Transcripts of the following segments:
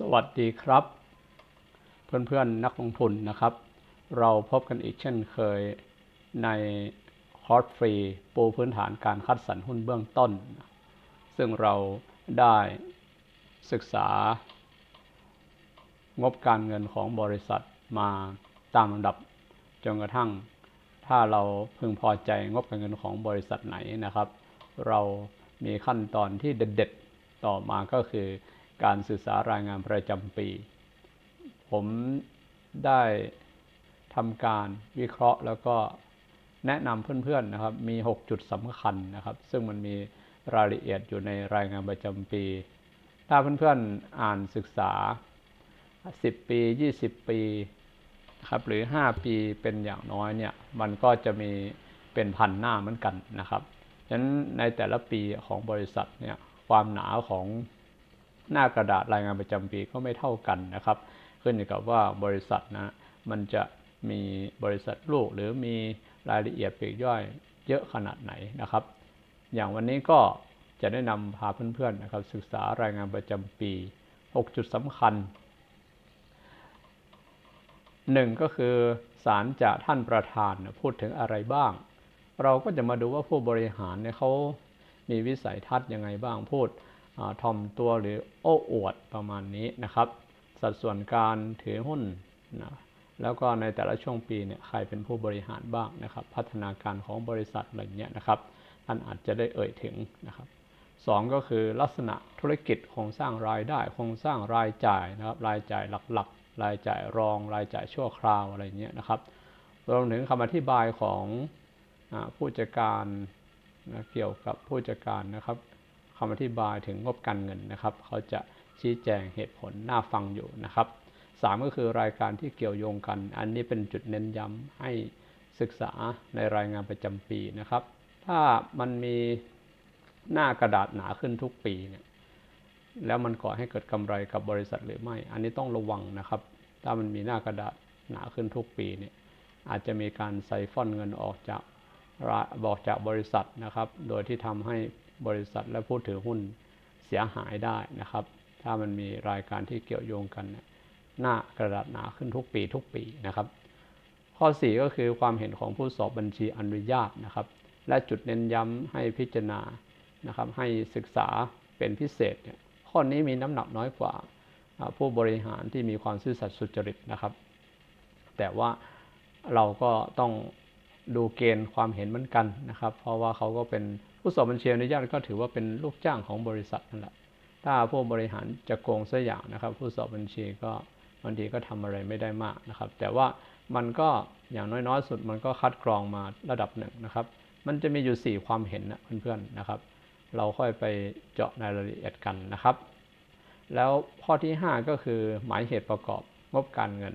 สวัสดีครับ เพื่อนๆนักลงทุนนะครับ เราพบกันอีกเช่นเคยในคอร์สฟรีปูพื้นฐานการคัดสรรหุ้นเบื้องต้น ซึ่งเราได้ศึกษา งบการเงินของบริษัทมาตามลำดับจนกระทั่ง ถ้าเราพึงพอใจงบการเงินของบริษัทไหนนะครับ เรามีขั้นตอนที่เด็ดๆต่อมาก็คือ การศึกษารายงานประจำปี ผมได้ทำการวิเคราะห์แล้วก็แนะนำเพื่อนๆนะครับ มี 6 จุดสำคัญนะครับ ซึ่งมันมีรายละเอียดอยู่ในรายงานประจำปี ถ้าเพื่อนๆอ่านศึกษา 10 ปี 20 ปีครับหรือ 5 ปีเป็นอย่างน้อยเนี่ย มันก็จะมีเป็นพันหน้าเหมือนกันนะครับฉะนั้นในแต่ละปีของบริษัทเนี่ยความหนาของ หน้ากระดาษรายงานประจำปีก็ไม่เท่ากันนะครับ ขึ้นอยู่กับว่าบริษัทนะมันจะมีบริษัทลูกหรือมีรายละเอียดปลีกย่อยเยอะขนาดไหนนะครับ อย่างวันนี้ก็จะได้นำพาเพื่อนๆนะครับ ศึกษารายงานประจำปี 6 จุดสำคัญหนึ่งก็คือสารจากท่านประธานพูดถึงอะไรบ้าง เราก็จะมาดูว่าผู้บริหารเนี่ยเขามีวิสัยทัศน์ยังไงบ้างพูด ทอมตัวหรือโอ้อวดประมาณนี้นะครับ สัดส่วนการถือหุ้นนะแล้วก็ในแต่ละช่วงปีเนี่ยใครเป็นผู้บริหารบ้างนะครับ พัฒนาการของบริษัทอะไรเงี้ยนะครับท่านอาจจะได้เอ่ยถึงนะครับสองก็คือลักษณะธุรกิจโครงสร้างรายได้โครงสร้างรายจ่ายนะครับรายจ่ายหลักๆ รายจ่ายรอง รายจ่ายชั่วคราวอะไรเงี้ยนะครับรวมถึงคำอธิบายของผู้จัดการเกี่ยวกับผู้จัดการนะครับ คำอธิบายถึงงบการเงินนะครับ เขาจะชี้แจงเหตุผลน่าฟังอยู่นะครับสามก็คือรายการที่เกี่ยวโยงกัน อันนี้เป็นจุดเน้นย้ำให้ศึกษาในรายงานประจำปีนะครับ ถ้ามันมีหน้ากระดาษหนาขึ้นทุกปีเนี่ยแล้วมันก่อให้เกิดกำไรกับบริษัทหรือไม่ อันนี้ต้องระวังนะครับ ถ้ามันมีหน้ากระดาษหนาขึ้นทุกปีเนี่ยอาจจะมีการไซฟอนเงินออกจากบอกจากบริษัทนะครับ โดยที่ทำให้ บริษัทและผู้ถือหุ้นเสียหายได้นะครับ ถ้ามันมีรายการที่เกี่ยวโยงกันหน้ากระดาษหนาขึ้นทุกปีทุกปีนะครับ ข้อ 4 ก็คือความเห็นของผู้สอบบัญชีอนุญาตนะครับ และจุดเน้นย้ำให้พิจารณานะครับให้ศึกษาเป็นพิเศษเนี่ยข้อนี้มีน้ำหนักน้อยกว่าผู้บริหารที่มีความซื่อสัตย์สุจริตนะครับ แต่ว่าเราก็ต้องดูเกณฑ์ความเห็นเหมือนกันนะครับ เพราะว่าเขาก็เป็น ผู้สอบบัญชีอนุญาตก็ถือว่าเป็นลูกจ้างของบริษัทนั่นแหละ ถ้าผู้บริหารจะโกงสัอย่างนะครับ ผู้สอบบัญชีก็บางทีก็ทำอะไรไม่ได้มากนะครับ แต่ว่ามันก็อย่างน้อยๆ สุดมันก็คัดกรองมาระดับหนึ่งนะครับ มันจะมีอยู่ 4 ความเห็นนะเพื่อนๆนะครับ เราค่อยไปเจาะในรายละเอียดกันนะครับ แล้วข้อที่ 5 ก็คือหมายเหตุประกอบงบการเงิน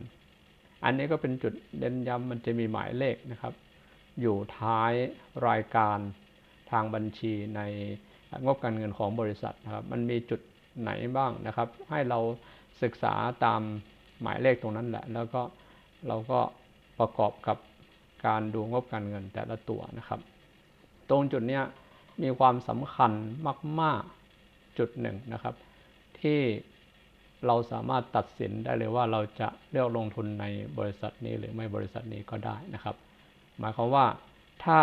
อันนี้ก็เป็นจุดเด่นย้ำมันจะมีหมายเลขนะครับ อยู่ท้ายรายการ ทางบัญชีในงบการเงินของบริษัทนะครับ มันมีจุดไหนบ้างนะครับ ให้เราศึกษาตามหมายเลขตรงนั้นแหละ แล้วก็เราก็ประกอบกับการดูงบการเงินแต่ละตัวนะครับ ตรงจุดนี้มีความสำคัญมาก ๆ จุดหนึ่งนะครับ ที่เราสามารถตัดสินได้เลยว่าเราจะเลือกลงทุนในบริษัทนี้หรือไม่บริษัทนี้ก็ได้นะครับ หมายความว่าถ้า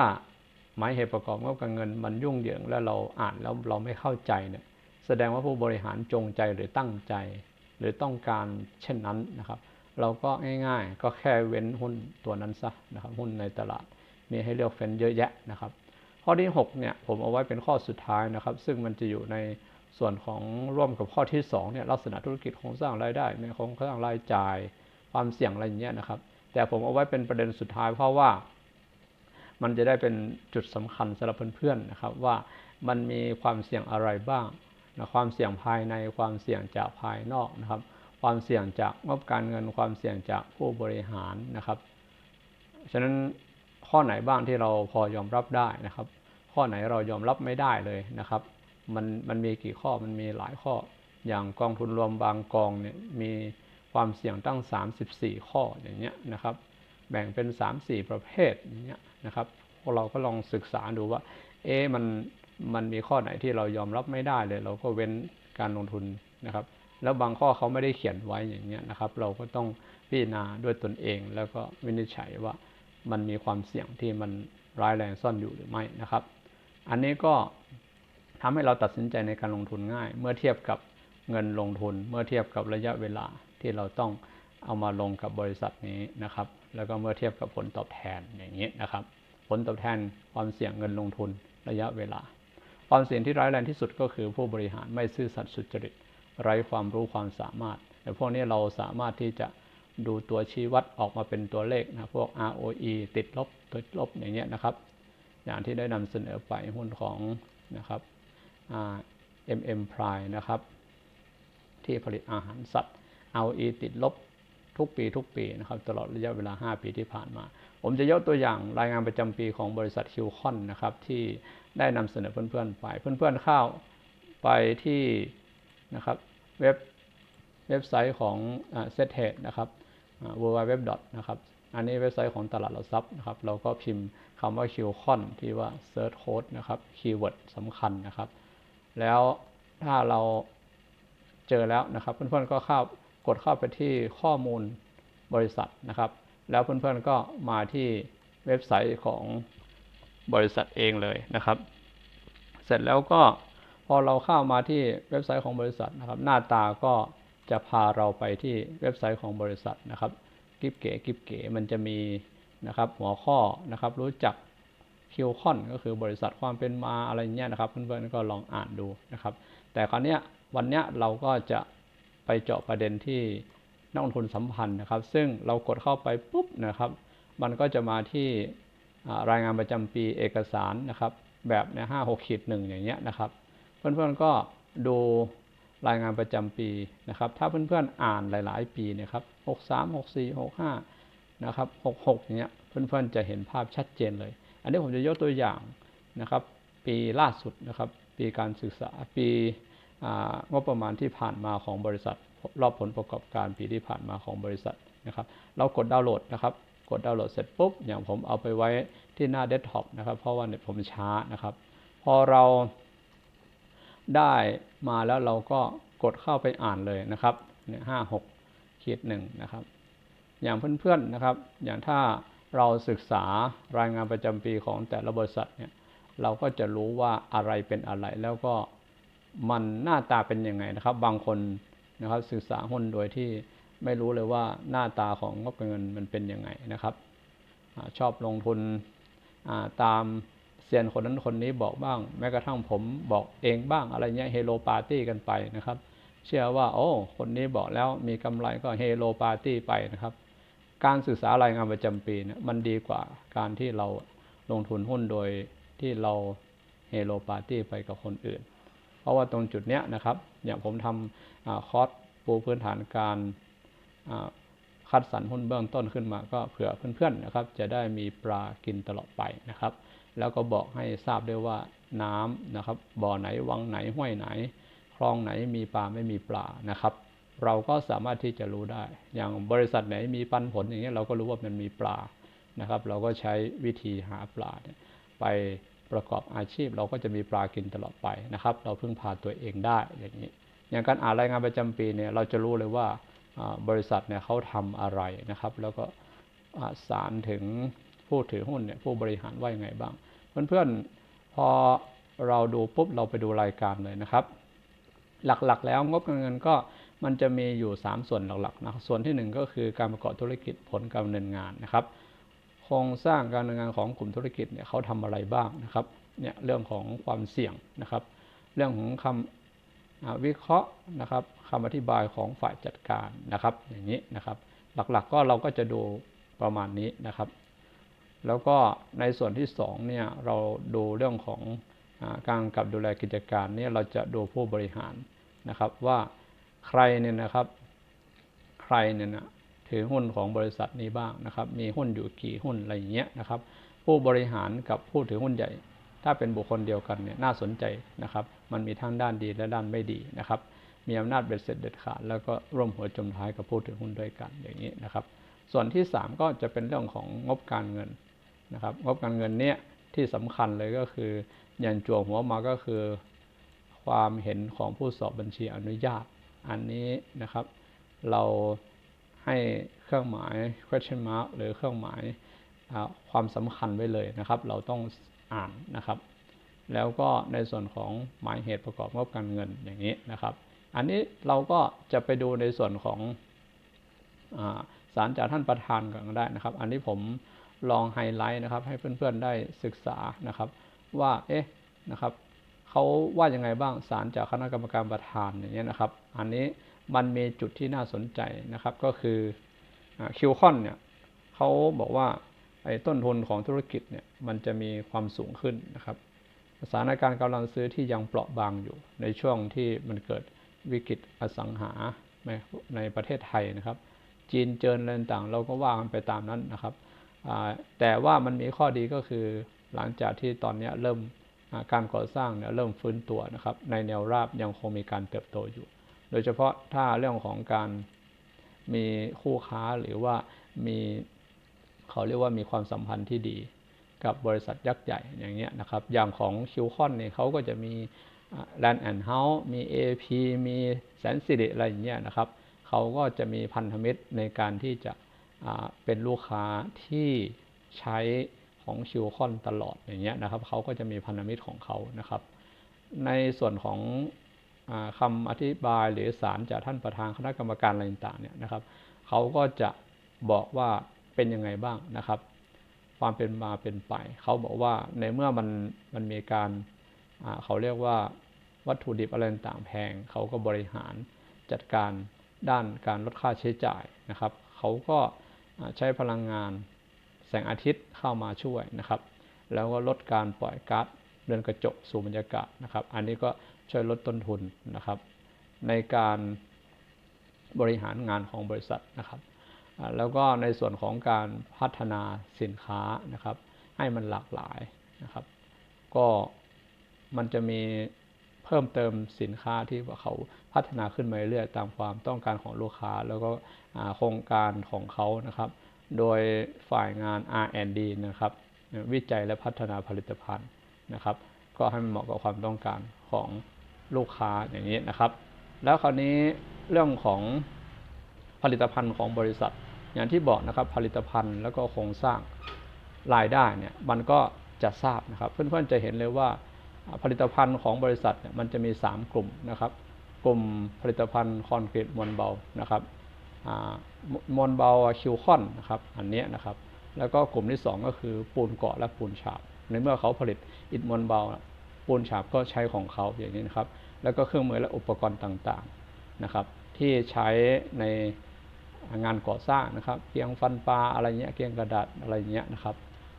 หมายเหตุประกอบการเงินมันยุ่งเหยิงแล้วเราอ่านแล้วเราไม่เข้าใจเนี่ยแสดงว่าผู้บริหารจงใจหรือตั้งใจ หรือต้องการเช่นนั้นนะครับ เราก็ง่ายๆ ก็แค่เว้นหุ้นตัวนั้นซะนะครับหุ้นในตลาดมีให้เลือกเฟ้นเยอะแยะนะครับ ข้อที่6เนี่ยผมเอาไว้เป็นข้อสุดท้ายนะครับ ซึ่งมันจะอยู่ในส่วนของร่วมกับข้อที่2เนี่ยลักษณะธุรกิจโครงสร้างรายได้ในโครงสร้างรายจ่ายความเสี่ยงอะไรอย่างเงี้ยนะครับ แต่ผมเอาไว้เป็นประเด็นสุดท้ายเพราะว่า มันจะได้เป็นจุดสำคัญสำหรับเพื่อนๆนะครับว่ามันมีความเสี่ยงอะไรบ้างนะความเสี่ยงภายในความเสี่ยงจากภายนอกนะครับ ความเสี่ยงจากงบการเงินความเสี่ยงจากผู้บริหารนะครับฉะนั้นข้อไหนบ้างที่เราพอยอมรับได้นะครับ ข้อไหนเรายอมรับไม่ได้เลยนะครับ มันมันมีกี่ข้อมันมีหลายข้อ อย่างกองทุนรวมบางกองเนี่ยมีความเสี่ยงตั้ง 34 ข้ออย่างเงี้ยนะครับ แบ่งเป็น 3-4 ประเภทอย่างเงี้ยนะครับพวกเราก็ลองศึกษาดูว่า เอ๊มันมันมีข้อไหนที่เรายอมรับไม่ได้เลย เราก็เว้นการลงทุนนะครับ แล้วบางข้อเขาไม่ได้เขียนไว้อย่างเงี้ยนะครับ เราก็ต้องพิจารณาด้วยตนเอง แล้วก็วินิจฉัยว่ามันมีความเสี่ยงที่มันร้ายแรงซ่อนอยู่หรือไม่นะครับ อันนี้ก็ทำให้เราตัดสินใจในการลงทุนง่าย เมื่อเทียบกับเงินลงทุน เมื่อเทียบกับระยะเวลาที่เราต้องเอามาลงกับบริษัทนี้นะครับ แล้วก็เมื่อเทียบกับผลตอบแทนอย่างนี้นะครับ ผลตอบแทนความเสี่ยงเงินลงทุนระยะเวลา ความเสี่ยงที่ร้ายแรงที่สุดก็คือผู้บริหารไม่ซื่อสัตย์สุจริตไร้ความรู้ความสามารถ แต่พวกนี้เราสามารถที่จะดูตัวชี้วัดออกมาเป็นตัวเลขนะพวก ROE ติดลบติดลบอย่างเงี้ยนะครับ อย่างที่ได้นำเสนอไปหุ้นของนะครับ MM Prime นะครับ ที่ผลิตอาหารสัตว์ ROE ติดลบ ทุกปีทุกปีนะครับตลอดระยะเวลา 5 ปีที่ผ่านมา ผมจะยกตัวอย่างรายงานประจำปีของบริษัทคิวคอนนะครับที่ได้นำเสนอเพื่อนๆไป เพื่อนๆเข้าไปที่นะครับเว็บเว็บไซต์ของเซตเฮดนะครับ w w w นะครับอันนี้เว็บไซต์ของตลาดหลักทรัพย์นะครับ เราก็พิมพ์คำว่าคิวคอนที่ว่า Search Code นะครับคีย์เวิร์ดสำคัญนะครับ แล้วถ้าเราเจอแล้วนะครับ เพื่อนๆก็เข้า กดเข้าไปที่ข้อมูลบริษัทนะครับ แล้วเพื่อนๆก็มาที่เว็บไซต์ของบริษัทเองเลยนะครับ เสร็จแล้วก็พอเราเข้ามาที่เว็บไซต์ของบริษัทนะครับ หน้าตาก็จะพาเราไปที่เว็บไซต์ของบริษัทนะครับกิบเก๋กิบเก๋มันจะมีนะครับหัวข้อนะครับรู้จักคิวคอนก็คือบริษัทความเป็นมาอะไรเงี้ยนะครับ เพื่อนๆก็ลองอ่านดูนะครับ แต่คราวนี้วันนี้เราก็จะ ไปเจาะประเด็นที่นักลงทุนสัมพันธ์นะครับ ซึ่งเรากดเข้าไปปุ๊บนะครับ มันก็จะมาที่รายงานประจำปีเอกสารนะครับ แบบในห้าหกขีดหนึ่งอย่างเงี้ยนะครับ เพื่อนๆก็ดูรายงานประจำปีนะครับ ถ้าเพื่อนๆอ่านหลายๆ ปีนะครับหกสามหกสี่หกห้านะครับหกหกเนี้ยเพื่อนๆจะเห็นภาพชัดเจนเลย อันนี้ผมจะยกตัวอย่างนะครับ ปีล่าสุดนะครับ ปีการศึกษาปี งบประมาณที่ผ่านมาของบริษัท รอบผลประกอบการปีที่ผ่านมาของบริษัทนะครับ เรากดดาวน์โหลดนะครับ กดดาวน์โหลดเสร็จปุ๊บ อย่างผมเอาไปไว้ที่หน้าเดสก์ท็อปนะครับ เพราะว่าเน็ตผมช้านะครับ พอเราได้มาแล้วเราก็กดเข้าไปอ่านเลยนะครับเนี่ยห้าหกขีดหนึ่งนะครับ อย่างเพื่อนๆนะครับ อย่างถ้าเราศึกษารายงานประจำปีของแต่ละบริษัทเนี่ย เราก็จะรู้ว่าอะไรเป็นอะไรแล้วก็ มันหน้าตาเป็นยังไงนะครับ บางคนนะครับศึกษาหุ้นโดยที่ไม่รู้เลยว่าหน้าตาของงบเงินมันเป็นยังไงนะครับอชอบลงทุนตามเซียนคนนั้นคนนี้บอกบ้าง แม้กระทั่งผมบอกเองบ้างอะไรเงี้ยเฮโลปาร์ตี้กันไปนะครับ เชื่อว่า โอ้ คนนี้บอกแล้วมีกำไรก็เฮโลปาร์ตี้ไปนะครับ การศึกษารายงานประจำปีเนี่ยมันดีกว่าการที่เราลงทุนหุ้นโดยที่เราเฮโลปาร์ตี้ไปกับคนอื่น ราะว่าตรงจุดเนี้ยนะครับอย่างผมทำคอร์สปูพื้นฐานการคัดสรรหุ้นเบื้องต้นขึ้นมาก็เผื่อเพื่อนๆนะครับ จะได้มีปลากินตลอดไปนะครับ แล้วก็บอกให้ทราบด้วยว่าน้ำนะครับบ่อไหนวังไหนห้วยไหน คลองไหนมีปลาไม่มีปลานะครับ เราก็สามารถที่จะรู้ได้ อย่างบริษัทไหนมีปันผลอย่างเงี้ยเราก็รู้ว่ามันมีปลานะครับ เราก็ใช้วิธีหาปลาไป ประกอบอาชีพ เราก็จะมีปลากินตลอดไปนะครับ เราพึ่งพาตัวเองได้อย่างนี้ อย่างการอ่านรายงานประจำปีเนี่ยเราจะรู้เลยว่าบริษัทเนี่ยเขาทำอะไรนะครับ แล้วก็สารถึงผู้ถือหุ้นเนี่ยผู้บริหารว่ายังไงบ้าง เพื่อนๆพอเราดูปุ๊บเราไปดูรายการเลยนะครับ หลักๆ แล้วงบการเงินก็มันจะมีอยู่ 3 ส่วนหลักๆนะส่วนที่ 1 ก็คือการประกอบธุรกิจผลการดำเนินงานนะครับ ครงสร้างการดำเนินงานของกลุ่มธุรกิจเนี่ยเขาทำอะไรบ้างนะครับเนี่ยเรื่องของความเสี่ยงนะครับ เรื่องของคำวิเคราะห์นะครับคำอธิบายของฝ่ายจัดการนะครับ อย่างนี้นะครับ หลักๆก็เราก็จะดูประมาณนี้นะครับ แล้วก็ในส่วนที่2เนี่ยเราดูเรื่องของการกับดูแลกิจการเนี่ยเราจะดูผู้บริหารนะครับว่าใครเนี่ยนะครับ ใครเนี่ยนะ ถือหุ้นของบริษัทนี้บ้างนะครับ มีหุ้นอยู่กี่หุ้นอะไรอย่างเงี้ยนะครับ ผู้บริหารกับผู้ถือหุ้นใหญ่ ถ้าเป็นบุคคลเดียวกันเนี่ยน่าสนใจนะครับ มันมีทั้งด้านดีและด้านไม่ดีนะครับ มีอำนาจเบ็ดเสร็จเด็ดขาดแล้วก็ร่วมหัวจมท้ายกับผู้ถือหุ้นด้วยกันอย่างนี้นะครับ ส่วนที่ 3 ก็จะเป็นเรื่องของงบการเงินนะครับ งบการเงินเนี้ยที่สำคัญเลยก็คืออย่างจั่วหัวมาก็คือ ความเห็นของผู้สอบบัญชีอนุญาต อันนี้นะครับ เรา ให้เครื่องหมาย question mark หรือเครื่องหมายความสำคัญไว้เลยนะครับ เราต้องอ่านนะครับ แล้วก็ในส่วนของหมายเหตุประกอบงบการเงินอย่างนี้นะครับ อันนี้เราก็จะไปดูในส่วนของสารจากท่านประธานกันได้นะครับ อันนี้ผมลองไฮไลท์นะครับ ให้เพื่อนๆได้ศึกษานะครับ ว่าเอ๊ะนะครับเขาว่ายังไงบ้างสารจากคณะกรรมการประธานอย่างเงี้ยนะครับ อันนี้ มันมีจุดที่น่าสนใจนะครับ ก็คือคิวคอนเนี่ยเขาบอกว่าไอ้ต้นทุนของธุรกิจเนี่ยมันจะมีความสูงขึ้นนะครับสถานการณ์กำลังซื้อที่ยังเปราะบางอยู่ ในช่วงที่มันเกิดวิกฤตอสังหาในประเทศไทยนะครับ จีนเจริญอะไรต่างเราก็ว่ากันไปตามนั้นนะครับแต่ว่ามันมีข้อดีก็คือหลังจากที่ตอนนี้เริ่มการก่อสร้างเนี่ยเริ่มฟื้นตัวนะครับ ในแนวราบยังคงมีการเติบโตอยู่ โดยเฉพาะถ้าเรื่องของการมีคู่ค้าหรือว่ามีเขาเรียกว่ามีความสัมพันธ์ที่ดีกับบริษัทยักษ์ใหญ่อย่างเงี้ยนะครับ อย่างของคิวคอนเนี่ยเขาก็จะมีแลนด์แอนด์เฮาส์มี AP มีแสนสิริอะไรอย่างเงี้ยนะครับเขาก็จะมีพันธมิตรในการที่จะเป็นลูกค้าที่ใช้ของชิวคอนตลอดอย่างเงี้ยนะครับเขาก็จะมีพันธมิตรของเขานะครับ ในส่วนของ คำอธิบายหรือสารจากท่านประธานคณะกรรมการอะไรต่างๆเนี่ยนะครับเขาก็จะบอกว่าเป็นยังไงบ้างนะครับ ความเป็นมาเป็นไป เขาบอกว่าในเมื่อมันมันมีการเขาเรียกว่าวัตถุดิบอะไรต่างแพง เขาก็บริหารจัดการด้านการลดค่าใช้จ่ายนะครับ เขาก็ใช้พลังงานแสงอาทิตย์เข้ามาช่วยนะครับ แล้วก็ลดการปล่อยก๊าซเรือนกระจกสู่บรรยากาศนะครับ อันนี้ก็ ช่วยลดต้นทุนนะครับ ในการบริหารงานของบริษัทนะครับแล้วก็ในส่วนของการพัฒนาสินค้านะครับ ให้มันหลากหลายนะครับ ก็มันจะมีเพิ่มเติมสินค้าที่เขาพัฒนาขึ้นมาเรื่อยตามความต้องการของลูกค้า แล้วก็โครงการของเขานะครับ โดยฝ่ายงาน R&D นะครับ วิจัยและพัฒนาผลิตภัณฑ์นะครับ ก็ให้มันเหมาะกับความต้องการของ ลูกค้าอย่างนี้นะครับ แล้วคราวนี้เรื่องของผลิตภัณฑ์ของบริษัท อย่างที่บอกนะครับผลิตภัณฑ์แล้วก็โครงสร้างรายได้เนี่ยมันก็จะทราบนะครับ เพื่อนๆจะเห็นเลยว่าผลิตภัณฑ์ของบริษัทเนี่ยมันจะมี 3 กลุ่มนะครับ กลุ่มผลิตภัณฑ์คอนกรีตมวลเบานะครับมอนเบาคิวคอนนะครับอันนี้นะครับ แล้วก็กลุ่มที่ 2 ก็คือปูนเกาะและปูนฉาบในเมื่อเขาผลิตอิฐมอนเบา ปูนฉาบก็ใช้ของเขาอย่างนี้นะครับ แล้วก็เครื่องมือและอุปกรณ์ต่างๆนะครับ ที่ใช้ในงานก่อสร้างนะครับเกียงฟันปลาอะไรเงี้ยเกียงกระดาษอะไรเงี้ยนะครับ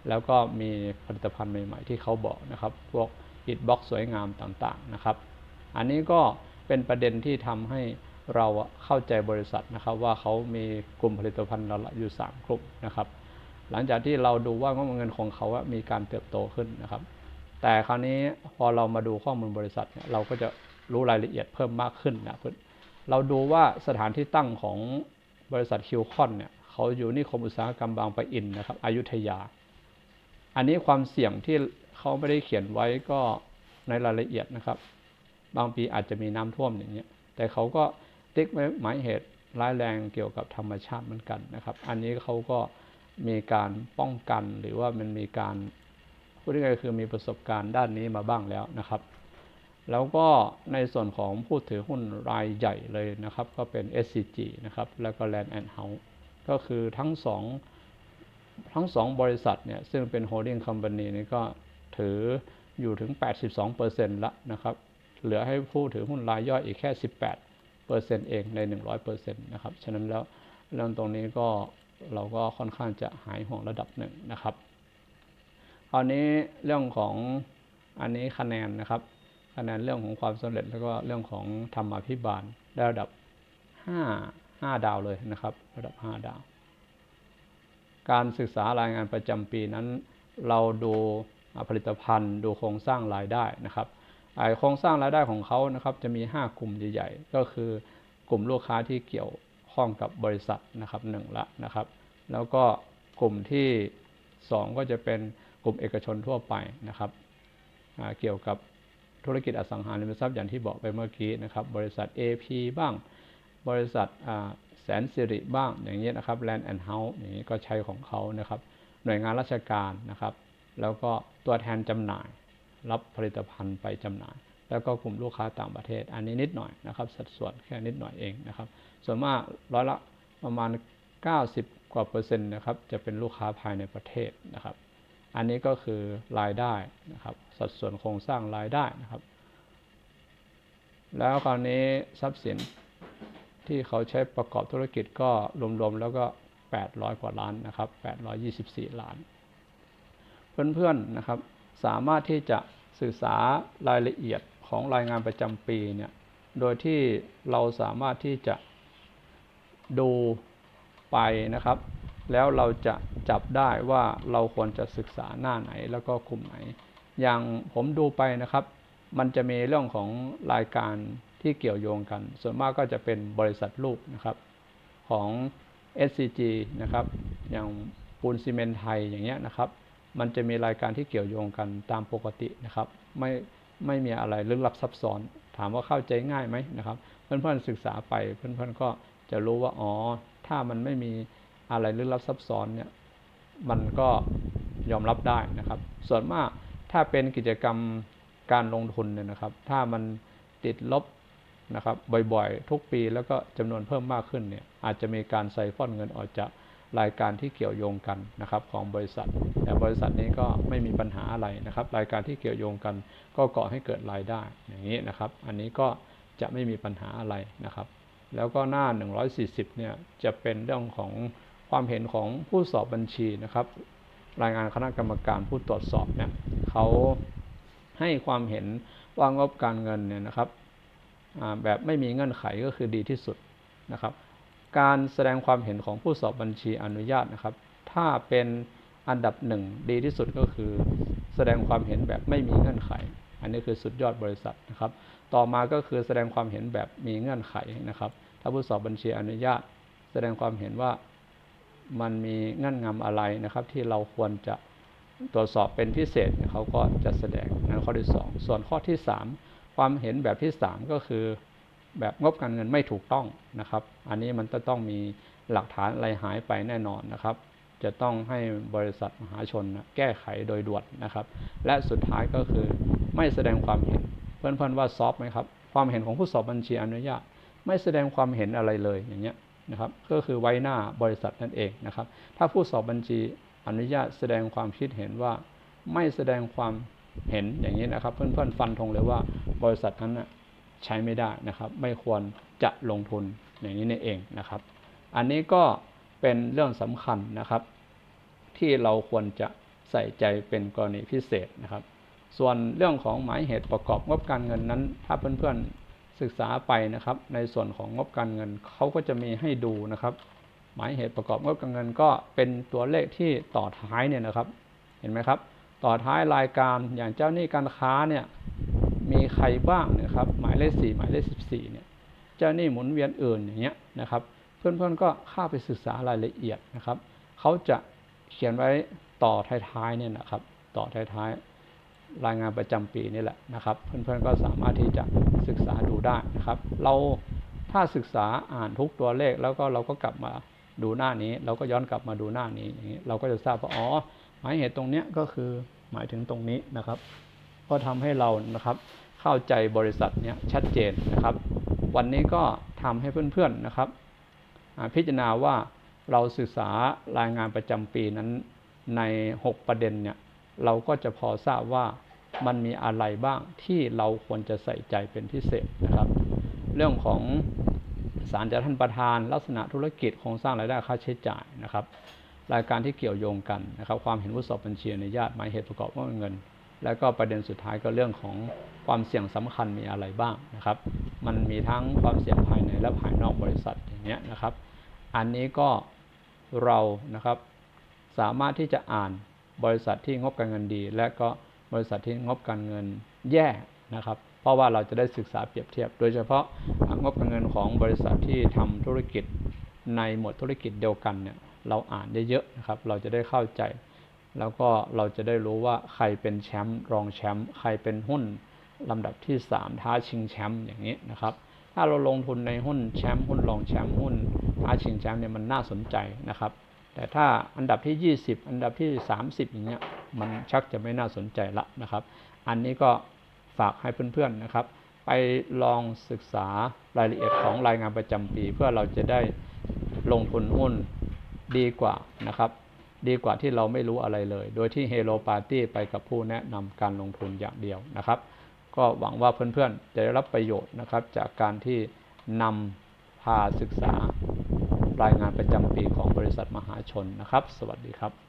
แล้วก็มีผลิตภัณฑ์ใหม่ ๆ ที่เขาบอกนะครับ พวกอิฐบล็อกสวยงามต่างๆนะครับ อันนี้ก็เป็นประเด็นที่ทำให้เราเข้าใจบริษัทนะครับ ว่าเขามีกลุ่มผลิตภัณฑ์เราอยู่ 3 กลุ่มนะครับ หลังจากที่เราดูว่างบเงินของเขามีการเติบโตขึ้นนะครับ แต่คราวนี้พอเรามาดูข้อมูลบริษัทเนี่ยเราก็จะรู้รายละเอียดเพิ่มมากขึ้นนะเราดูว่าสถานที่ตั้งของบริษัทคิวคอนเนี่ยเขาอยู่นี่คมอุตสาหกรรมบางปะอินนะครับอยุธยา อันนี้ความเสี่ยงที่เขาไม่ได้เขียนไว้ก็ในรายละเอียดนะครับ บางปีอาจจะมีน้ำท่วมอย่างเงี้ยแต่เขาก็ติ๊กไว้หมายเหตุร้ายแรงเกี่ยวกับธรรมชาติเหมือนกันนะครับ อันนี้เขาก็มีการป้องกันหรือว่ามันมีการ พูดง่ายๆคือมีประสบการณ์ด้านนี้มาบ้างแล้วนะครับ แล้วก็ในส่วนของผู้ถือหุ้นรายใหญ่เลยนะครับ ก็เป็น SCG นะครับ แล้วก็ Land and House ก็คือทั้งสองทั้งสองบริษัทเนี่ย ซึ่งเป็น holding company นี่ก็ถืออยู่ถึง 82%ละนะครับ เหลือให้ผู้ถือหุ้นรายย่อยอีกแค่ 18เปอร์เซ็นต์เองในหนึ่งร้อยเปอร์เซ็นต์นะครับ ฉะนั้นแล้วเรื่องตรงนี้ก็เราก็ค่อนข้างจะหายห่วงระดับหนึ่งนะครับ คราวนี้เรื่องของอันนี้คะแนนนะครับ คะแนนเรื่องของความสำเร็จแล้วก็เรื่องของธรรมาภิบาลได้ระดับห้าห้าดาวเลยนะครับ ระดับห้าดาว การศึกษารายงานประจำปีนั้น เราดูผลิตภัณฑ์ ดูโครงสร้างรายได้นะครับโครงสร้างรายได้ของเขานะครับ จะมี 5 กลุ่มใหญ่ๆ ก็คือกลุ่มลูกค้าที่เกี่ยวข้องกับบริษัทนะครับหนึ่งละนะครับ แล้วก็กลุ่มที่ 2 ก็จะเป็น กลุ่มเอกชนทั่วไปนะครับเกี่ยวกับธุรกิจอสังหาริมทรัพย์อย่างที่บอกไปเมื่อกี้นะครับ บริษัท AP บ้าง บริษัทแสนสิริบ้างอย่างนี้นะครับ Land and House อย่างนี้ก็ใช้ของเขานะครับ หน่วยงานราชการนะครับ แล้วก็ตัวแทนจำหน่าย รับผลิตภัณฑ์ไปจำหน่าย แล้วก็กลุ่มลูกค้าต่างประเทศ อันนี้นิดหน่อยนะครับ สัดส่วนแค่นิดหน่อยเองนะครับ ส่วนมากร้อยละประมาณ 90 กว่าเปอร์เซ็นต์นะครับ จะเป็นลูกค้าภายในประเทศนะครับ อันนี้ก็คือรายได้นะครับ สัดส่วนโครงสร้างรายได้นะครับ แล้วคราวนี้ทรัพย์สินที่เขาใช้ประกอบธุรกิจก็รวมๆแล้วก็ 800 กว่าล้านนะครับ 824 ล้าน เพื่อนๆนะครับสามารถที่จะศึกษารายละเอียดของรายงานประจำปีเนี่ยโดยที่เราสามารถที่จะดูไปนะครับ แล้วเราจะจับได้ว่าเราควรจะศึกษาหน้าไหนแล้วก็กลุ่มไหน อย่างผมดูไปนะครับ มันจะมีเรื่องของรายการที่เกี่ยวโยงกัน ส่วนมากก็จะเป็นบริษัทลูกนะครับของ SCG นะครับ อย่างปูนซีเมนไทยอย่างเงี้ยนะครับ มันจะมีรายการที่เกี่ยวโยงกันตามปกตินะครับ ไม่ไม่มีอะไรลึกลับซับซ้อน ถามว่าเข้าใจง่ายไหมนะครับ เพื่อนๆศึกษาไปเพื่อนๆก็จะรู้ว่าอ๋อถ้ามันไม่มี อะไรลึกลับซับซ้อนเนี่ยมันก็ยอมรับได้นะครับ ส่วนมากถ้าเป็นกิจกรรมการลงทุนเนี่ยนะครับ ถ้ามันติดลบนะครับบ่อยๆ ทุกปีแล้วก็จำนวนเพิ่มมากขึ้นเนี่ยอาจจะมีการไซฟอนเงินออกจากรายการที่เกี่ยวโยงกันนะครับของบริษัท แต่บริษัทนี้ก็ไม่มีปัญหาอะไรนะครับ รายการที่เกี่ยวโยงกัน ก็ก่อให้เกิดรายได้อย่างนี้นะครับ อันนี้ก็จะไม่มีปัญหาอะไรนะครับ แล้วก็หน้า 140เนี่ยจะเป็นเรื่องของ ความเห็นของผู้สอบบัญชีนะครับ รายงานคณะกรรมการผู้ตรวจสอบเนี่ยเขาให้ความเห็นว่างบการเงินเนี่ยนะครับแบบไม่มีเงื่อนไขก็คือดีที่สุดนะครับ การแสดงความเห็นของผู้สอบบัญชีอนุญาตนะครับ ถ้าเป็นอันดับหนึ่งดีที่สุดก็คือ แสดงความเห็นแบบไม่มีเงื่อนไข อันนี้คือสุดยอดบริษัทนะครับ ต่อมาก็คือแสดงความเห็นแบบมีเงื่อนไขนะครับ ถ้าผู้สอบบัญชีอนุญาต แสดงความเห็นว่า มันมีเงื่อนงำอะไรนะครับ ที่เราควรจะตรวจสอบเป็นพิเศษเขาก็จะแสดงนั้นข้อที่ 2 ส่วนข้อที่ 3 ความเห็นแบบที่ 3 ก็คือ แบบงบการเงินไม่ถูกต้องนะครับ อันนี้มันจะต้องมีหลักฐานอะไรหายไปแน่นอนนะครับ จะต้องให้บริษัทมหาชนแก้ไขโดยด่วนนะครับ และสุดท้ายก็คือไม่แสดงความเห็น เพื่อนๆว่าซอฟไหมครับ ความเห็นของผู้สอบบัญชีอนุญาต ไม่แสดงความเห็นอะไรเลยอย่างเงี้ย นะครับก็คือไว้หน้าบริษัทนั่นเองนะครับ ถ้าผู้สอบบัญชีอนุญาตแสดงความคิดเห็นว่า ไม่แสดงความเห็นอย่างนี้นะครับ เพื่อนๆฟันธงเลยว่าบริษัทนั้นใช้ไม่ได้นะครับ ไม่ควรจะลงทุนอย่างนี้นี่เองนะครับ อันนี้ก็เป็นเรื่องสำคัญนะครับ ที่เราควรจะใส่ใจเป็นกรณีพิเศษนะครับ ส่วนเรื่องของหมายเหตุประกอบงบการเงินนั้น ถ้าเพื่อนๆ ศึกษาไปนะครับ ในส่วนของงบการเงินเขาก็จะมีให้ดูนะครับ หมายเหตุประกอบงบการเงินก็เป็นตัวเลขที่ต่อท้ายเนี่ยนะครับ เห็นไหมครับ ต่อท้ายรายการอย่างเจ้าหนี้การค้าเนี่ยมีใครบ้างนะครับ หมายเลขสี่หมายเลขสิบสี่เนี่ยเจ้าหนี้หมุนเวียนอื่นอย่างเงี้ยนะครับ เพื่อนๆก็เข้าไปศึกษารายละเอียดนะครับเขาจะเขียนไว้ต่อท้ายๆเนี่ยนะครับ ต่อท้ายๆ รายงานประจำปีนี่แหละนะครับ เพื่อนๆก็สามารถที่จะศึกษาดูได้นะครับ เราถ้าศึกษาอ่านทุกตัวเลขแล้วก็เราก็กลับมาดูหน้านี้ เราก็ย้อนกลับมาดูหน้านี้อย่างนี้เราก็จะทราบว่าอ๋อหมายเหตุตรงเนี้ยก็คือหมายถึงตรงนี้นะครับ ก็ทำให้เรานะครับเข้าใจบริษัทเนี้ยชัดเจนนะครับ วันนี้ก็ทำให้เพื่อนๆนะครับ พิจารณาว่าเราศึกษารายงานประจำปีนั้นใน 6 ประเด็นเนี่ย เราก็จะพอทราบว่ามันมีอะไรบ้างที่เราควรจะใส่ใจเป็นพิเศษนะครับ เรื่องของสารจากท่านประธาน ลักษณะธุรกิจโครงสร้างรายได้ค่าใช้จ่ายนะครับ รายการที่เกี่ยวโยงกันนะครับ ความเห็นผู้สอบบัญชีอนุญาตหมายเหตุประกอบว่าเงิน แล้วก็ประเด็นสุดท้ายก็เรื่องของความเสี่ยงสำคัญมีอะไรบ้างนะครับ มันมีทั้งความเสี่ยงภายในและภายนอกบริษัทอย่างเงี้ยนะครับ อันนี้ก็เรานะครับสามารถที่จะอ่าน บริษัทที่งบการเงินดี และก็บริษัทที่งบการเงินแย่นะครับ เพราะว่าเราจะได้ศึกษาเปรียบเทียบ โดยเฉพาะงบการเงินของบริษัทที่ทำธุรกิจในหมวดธุรกิจเดียวกันเนี่ยเราอ่านเยอะๆนะครับ เราจะได้เข้าใจ แล้วก็เราจะได้รู้ว่าใครเป็นแชมป์รองแชมป์ใครเป็นหุ้นลำดับที่ 3 ท้าชิงแชมป์อย่างนี้นะครับ ถ้าเราลงทุนในหุ้นแชมป์หุ้นรองแชมป์หุ้นท้าชิงแชมป์เนี่ยมันน่าสนใจนะครับ แต่ถ้าอันดับที่ 20 อันดับที่ 30 อย่างเงี้ยมันชักจะไม่น่าสนใจละนะครับ อันนี้ก็ฝากให้เพื่อนๆนะครับ ไปลองศึกษารายละเอียดของรายงานประจำปี เพื่อเราจะได้ลงทุนหุ้นดีกว่านะครับ ดีกว่าที่เราไม่รู้อะไรเลย โดยที่ Hello Party ไปกับผู้แนะนำการลงทุนอย่างเดียวนะครับ ก็หวังว่าเพื่อนๆจะได้รับประโยชน์นะครับ จากการที่นำพาศึกษา รายงานประจำปีของบริษัทมหาชนนะครับ สวัสดีครับ